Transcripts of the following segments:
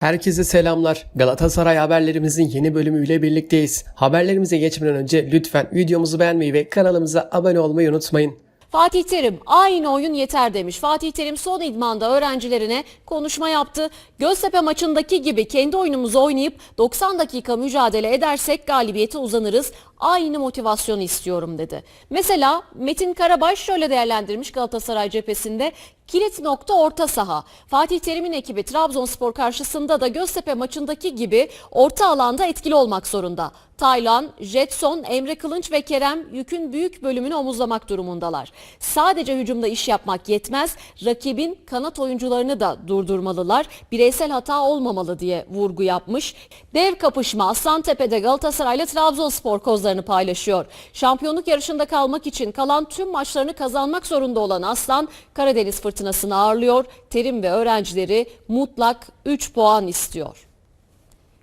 Herkese selamlar. Galatasaray haberlerimizin yeni bölümüyle birlikteyiz. Haberlerimize geçmeden önce lütfen videomuzu beğenmeyi ve kanalımıza abone olmayı unutmayın. Fatih Terim aynı oyun yeter demiş. Fatih Terim son idmanda öğrencilerine konuşma yaptı. Göztepe maçındaki gibi kendi oyunumuzu oynayıp 90 dakika mücadele edersek galibiyete uzanırız. Aynı motivasyonu istiyorum dedi. Mesela Metin Karabaş şöyle değerlendirmiş Galatasaray cephesinde. Kilit nokta orta saha. Fatih Terim'in ekibi Trabzonspor karşısında da Göztepe maçındaki gibi orta alanda etkili olmak zorunda. Taylan, Jetson, Emre Kılınç ve Kerem yükün büyük bölümünü omuzlamak durumundalar. Sadece hücumda iş yapmak yetmez, rakibin kanat oyuncularını da durdurmalılar. Bireysel hata olmamalı diye vurgu yapmış. Dev kapışma Aslantepe'de Galatasaray ile Trabzonspor kozlarını paylaşıyor. Şampiyonluk yarışında kalmak için kalan tüm maçlarını kazanmak zorunda olan Aslan Karadeniz fırtınasını ağırlıyor. Terim ve öğrencileri mutlak 3 puan istiyor.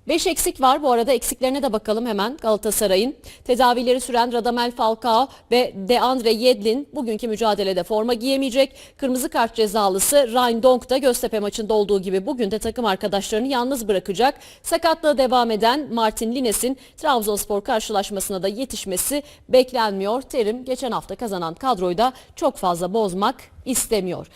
5 eksik var. Bu arada eksiklerine de bakalım hemen Galatasaray'ın. Tedavileri süren Radamel Falcao ve Deandre Yedlin bugünkü mücadelede forma giyemeyecek. Kırmızı kart cezalısı Ryan Donk da Göztepe maçında olduğu gibi bugün de takım arkadaşlarını yalnız bırakacak. Sakatlığı devam eden Martin Lines'in Trabzonspor karşılaşmasına da yetişmesi beklenmiyor. Terim geçen hafta kazanan kadroyu da çok fazla bozmak istemiyor.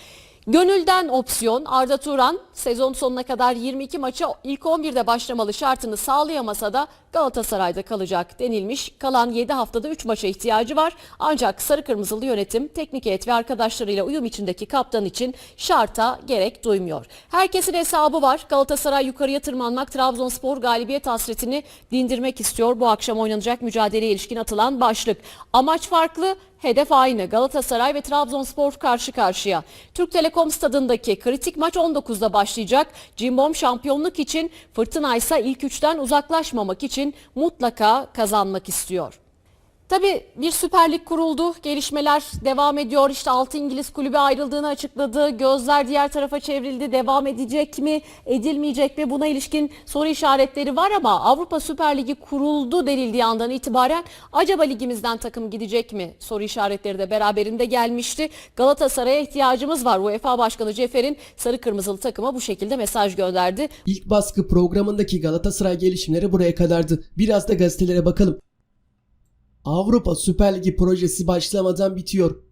Gönülden opsiyon Arda Turan sezon sonuna kadar 22 maça ilk 11'de başlamalı şartını sağlayamasa da Galatasaray'da kalacak denilmiş. Kalan 7 haftada 3 maça ihtiyacı var. Ancak sarı kırmızılı yönetim teknik heyet ve arkadaşlarıyla uyum içindeki kaptan için şarta gerek duymuyor. Herkesin hesabı var. Galatasaray yukarıya tırmanmak Trabzonspor galibiyet hasretini dindirmek istiyor. Bu akşam oynanacak mücadeleye ilişkin atılan başlık. Amaç farklı, Hedef aynı. Galatasaray ve Trabzonspor karşı karşıya. Türk Telekom stadındaki kritik maç 19'da başlayacak. Cimbom şampiyonluk için Fırtına ilk üçten uzaklaşmamak için mutlaka kazanmak istiyor. Tabii bir Süper Lig kuruldu. Gelişmeler devam ediyor. İşte 6 İngiliz kulübü ayrıldığını açıkladı. Gözler diğer tarafa çevrildi. Devam edecek mi, edilmeyecek mi? Buna ilişkin soru işaretleri var ama Avrupa Süper Ligi kuruldu denildiği andan itibaren acaba ligimizden takım gidecek mi? Soru işaretleri de beraberinde gelmişti. Galatasaray'a ihtiyacımız var. UEFA Başkanı Cefer'in sarı kırmızılı takıma bu şekilde mesaj gönderdi. İlk baskı programındaki Galatasaray gelişimleri buraya kadardı. Biraz da gazetelere bakalım. Avrupa Süper Ligi projesi başlamadan bitiyor.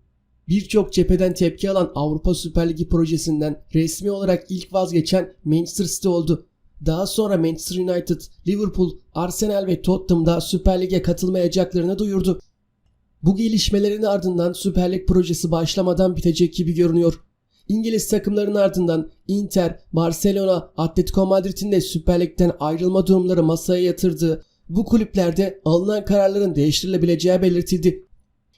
Birçok cepheden tepki alan Avrupa Süper Ligi projesinden resmi olarak ilk vazgeçen Manchester City oldu. Daha sonra Manchester United, Liverpool, Arsenal ve Tottenham da Süper Lig'e katılmayacaklarını duyurdu. Bu gelişmelerin ardından Süper Lig projesi başlamadan bitecek gibi görünüyor. İngiliz takımların ardından Inter, Barcelona, Atletico Madrid'in de Süper Lig'den ayrılma durumları masaya yatırdığı bu kulüplerde alınan kararların değiştirilebileceği belirtildi.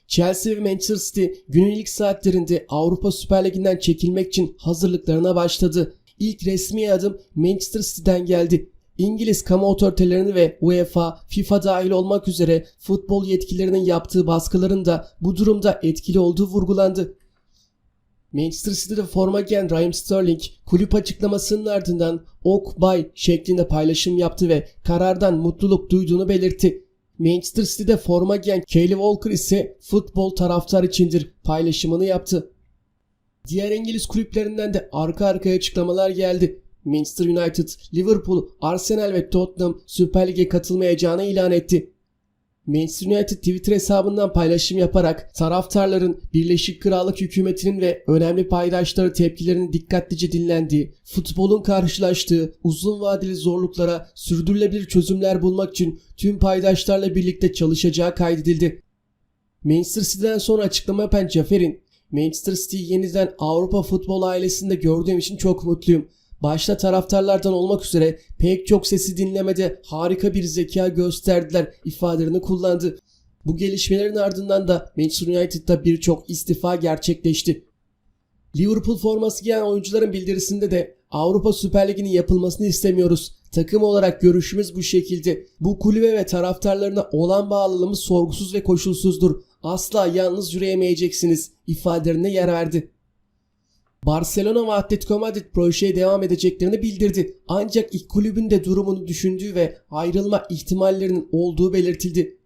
Chelsea ve Manchester City günün ilk saatlerinde Avrupa Süper Ligi'nden çekilmek için hazırlıklarına başladı. İlk resmi adım Manchester City'den geldi. İngiliz kamu otoritelerinin ve UEFA, FIFA dahil olmak üzere futbol yetkililerinin yaptığı baskıların da bu durumda etkili olduğu vurgulandı. Manchester City'de forma giyen Raheem Sterling kulüp açıklamasının ardından ok bay şeklinde paylaşım yaptı ve karardan mutluluk duyduğunu belirtti. Manchester City'de forma giyen Kyle Walker ise futbol taraftar içindir paylaşımını yaptı. Diğer İngiliz kulüplerinden de arka arkaya açıklamalar geldi. Manchester United, Liverpool, Arsenal ve Tottenham Süper Lig'e katılmayacağını ilan etti. Manchester United Twitter hesabından paylaşım yaparak taraftarların Birleşik Krallık hükümetinin ve önemli paydaşları tepkilerinin dikkatlice dinlendiği, futbolun karşılaştığı uzun vadeli zorluklara sürdürülebilir çözümler bulmak için tüm paydaşlarla birlikte çalışacağı kaydedildi. Manchester City'den sonra açıklama yapan Cafer'in Manchester City'yi yeniden Avrupa futbol ailesinde gördüğüm için çok mutluyum. Başta taraftarlardan olmak üzere pek çok sesi dinlemede harika bir zeka gösterdiler ifadelerini kullandı. Bu gelişmelerin ardından da Manchester United'da birçok istifa gerçekleşti. Liverpool forması giyen oyuncuların bildirisinde de Avrupa Süper Ligi'nin yapılmasını istemiyoruz. Takım olarak görüşümüz bu şekilde. Bu kulübe ve taraftarlarına olan bağlılığımız sorgusuz ve koşulsuzdur. Asla yalnız yürüyemeyeceksiniz ifadelerine yer verdi. Barcelona ve Atletico Madrid projeye devam edeceklerini bildirdi. Ancak ilk kulübün de durumunu düşündüğü ve ayrılma ihtimallerinin olduğu belirtildi.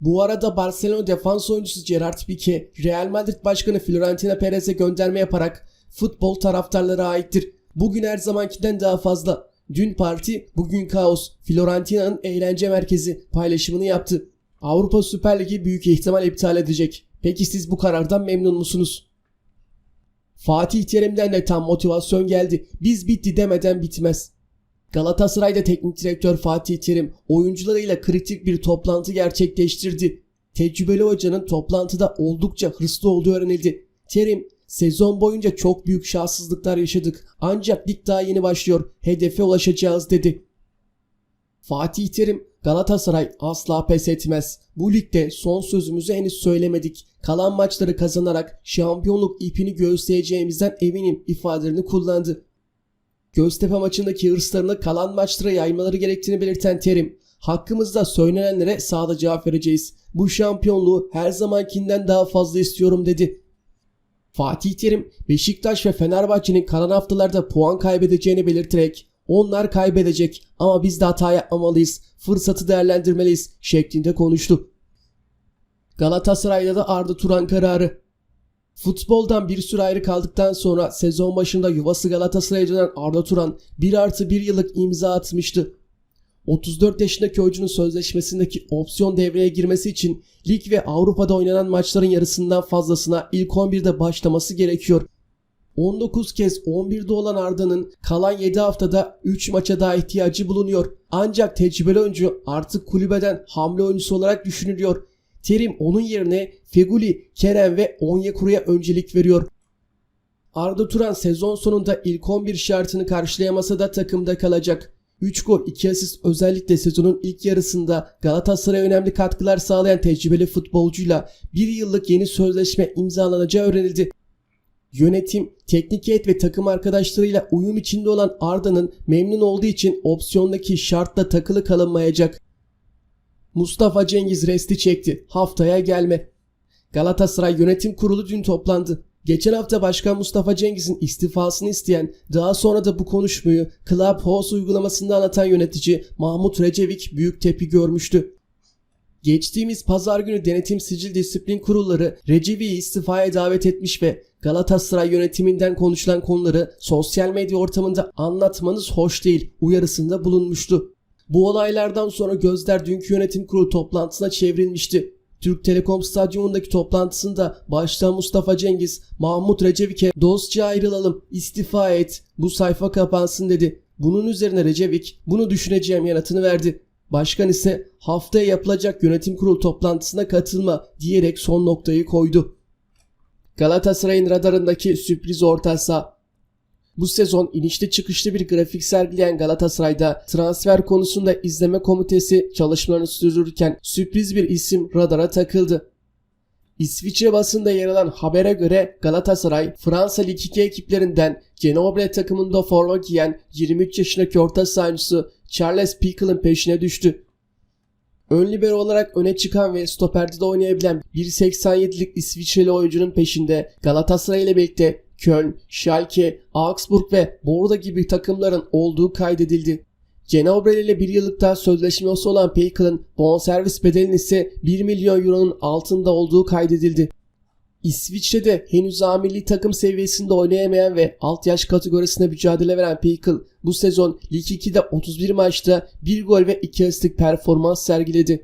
Bu arada Barcelona defans oyuncusu Gerard Pique, Real Madrid Başkanı Florentino Perez'e gönderme yaparak futbol taraftarlara aittir. Bugün her zamankinden daha fazla. Dün parti, bugün kaos. Florentina'nın eğlence merkezi paylaşımını yaptı. Avrupa Süper Ligi büyük ihtimal iptal edecek. Peki siz bu karardan memnun musunuz? Fatih Terim'den de tam motivasyon geldi. Biz bitti demeden bitmez. Galatasaray'da teknik direktör Fatih Terim oyuncularıyla kritik bir toplantı gerçekleştirdi. Tecrübeli hocanın toplantıda oldukça hırslı olduğu öğrenildi. Terim, sezon boyunca çok büyük şanssızlıklar yaşadık ancak lig daha yeni başlıyor, hedefe ulaşacağız dedi. Fatih Terim, Galatasaray asla pes etmez. Bu ligde son sözümüzü henüz söylemedik. Kalan maçları kazanarak şampiyonluk ipini göğüsleyeceğimizden eminim ifadelerini kullandı. Göztepe maçındaki hırslarını kalan maçlara yaymaları gerektiğini belirten Terim, hakkımızda söylenenlere sağda cevap vereceğiz. Bu şampiyonluğu her zamankinden daha fazla istiyorum dedi. Fatih Terim, Beşiktaş ve Fenerbahçe'nin kalan haftalarda puan kaybedeceğini belirterek onlar kaybedecek ama biz de hata yapmamalıyız, fırsatı değerlendirmeliyiz şeklinde konuştu. Galatasaray'da da Arda Turan kararı. Futboldan bir süre ayrı kaldıktan sonra sezon başında yuvası Galatasaray'a dönen Arda Turan 1 artı 1 yıllık imza atmıştı. 34 yaşındaki oyuncunun sözleşmesindeki opsiyon devreye girmesi için lig ve Avrupa'da oynanan maçların yarısından fazlasına ilk 11'de başlaması gerekiyor. 19 kez 11'de olan Arda'nın kalan 7 haftada 3 maça daha ihtiyacı bulunuyor. Ancak tecrübeli oyuncu artık kulübeden hamle oyuncusu olarak düşünülüyor. Terim onun yerine Feguli, Kerem ve Onyekuru'ya öncelik veriyor. Arda Turan sezon sonunda ilk 11 şartını karşılayamasa da takımda kalacak. 3 gol 2 asist özellikle sezonun ilk yarısında Galatasaray'a önemli katkılar sağlayan tecrübeli futbolcuyla bir yıllık yeni sözleşme imzalanacağı öğrenildi. Yönetim, teknik heyet ve takım arkadaşlarıyla uyum içinde olan Arda'nın memnun olduğu için opsiyondaki şartla takılı kalınmayacak. Mustafa Cengiz resti çekti. Haftaya gelme. Galatasaray Yönetim Kurulu dün toplandı. Geçen hafta Başkan Mustafa Cengiz'in istifasını isteyen, daha sonra da bu konuşmayı Clubhouse uygulamasında anlatan yönetici Mahmut Recevik büyük tepki görmüştü. Geçtiğimiz pazar günü Denetim Sicil Disiplin Kurulları Recevi'yi istifaya davet etmiş ve Galatasaray yönetiminden konuşulan konuları sosyal medya ortamında anlatmanız hoş değil uyarısında bulunmuştu. Bu olaylardan sonra gözler dünkü yönetim kurulu toplantısına çevrilmişti. Türk Telekom Stadyumundaki toplantısında başta Mustafa Cengiz, Mahmut Recevik'e dostça ayrılalım, istifa et, bu sayfa kapansın dedi. Bunun üzerine Recevik bunu düşüneceğim yanıtını verdi. Başkan ise haftaya yapılacak yönetim kurulu toplantısına katılma diyerek son noktayı koydu. Galatasaray'ın radarındaki sürpriz orta saha bu sezon inişli çıkışlı bir grafik sergileyen Galatasaray'da transfer konusunda izleme komitesi çalışmalarını sürdürürken sürpriz bir isim radara takıldı. İsviçre basında yer alan habere göre Galatasaray Fransa Lig 2 ekiplerinden Genoble takımında forma giyen 23 yaşındaki orta sahancısı Charles Pickle'ın peşine düştü. Ön libero olarak öne çıkan ve stoperde de oynayabilen 1.87'lik İsviçreli oyuncunun peşinde Galatasaray ile birlikte Köln, Schalke, Augsburg ve Borda gibi takımların olduğu kaydedildi. Genoble ile bir yıllık daha sözleşmesi olan Peykel'ın bonservis bedelinin ise 1 milyon euronun altında olduğu kaydedildi. İsviçre'de henüz A milli takım seviyesinde oynayamayan ve alt yaş kategorisinde mücadele veren Peykel bu sezon Lig 2'de 31 maçta 1 gol ve 2 asistlik performans sergiledi.